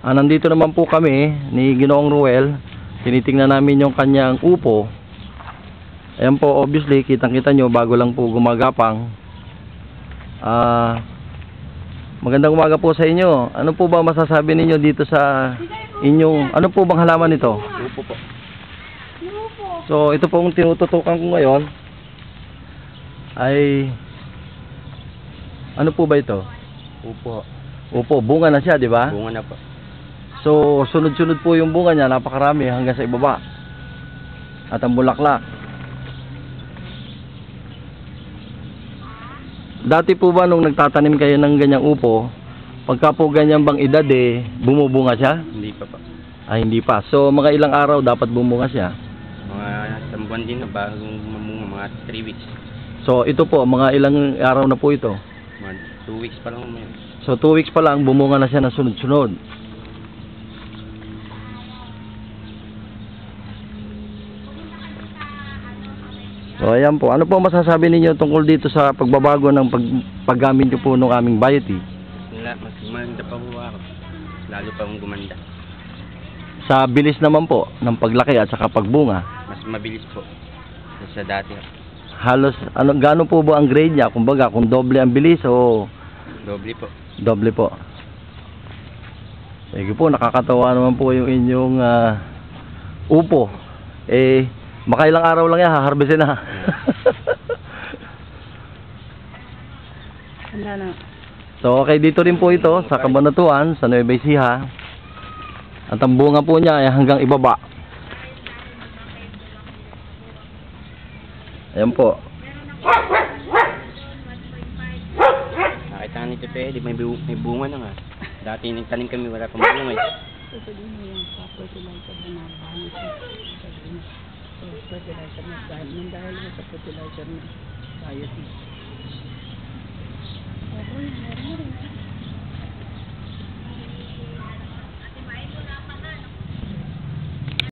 Ah, nandito naman po kami ni Ginoong Ruel. Tinitingnan namin yung kanyang upo. Ayan po, obviously, kitang-kita nyo, bago lang po gumagapang. Ah, magandang umaga po sa inyo. Ano po ba masasabi ninyo dito sa inyong, ano po bang halaman ito? Upo po. So, ito pong tinututukan ko ngayon ay ano po ba ito? Upo. Upo, bunga na siya, di ba? Bunga na po. So, sunod-sunod po yung bunga niya, napakarami hanggang sa ibaba. At ang bulaklak. Dati po ba nung nagtatanim kayo ng ganyang upo, pagka po ganyan bang edad eh, bumubunga siya? Hindi pa po. Ay, hindi pa. So, mga ilang araw dapat bumunga siya. Mga isang buwan din na bago mamunga. Mga 3 weeks. So, ito po, mga ilang araw na po ito. Mga 2 weeks pa lang. So, two weeks pa lang, bumunga na siya ng sunod-sunod. So, ayan po. Ano po masasabi ninyo tungkol dito sa pagbabago ng pag, paggamit niyo po ng aming? Wala, mas gumanda pa po ako. Lalo pa akong gumanda. Sa bilis naman po ng paglaki at saka pagbunga. Mas mabilis po. Sa dati. Halos, ano, gaano po ba ang grade niya? Kumbaga, kung doble ang bilis o Doble po. doble po. Sige po, nakakatawa naman po yung inyong ah, upo. Eh, makailang araw lang yan, haharvestin na. Handa na. so, okay, dito rin po ito, sa Kabanatuan, sa Nueva Ecija. At ang bunga po niya ay hanggang ibaba. Ayan po. Nakita ni Tete, di may, bu- may bunga na nga. Dati nagtanim kami, wala pang bunga eh. Sabi mo yung sa fertilizer na nabahan fertilizer na dahil nang dahil mo sa fertilizer na biotech.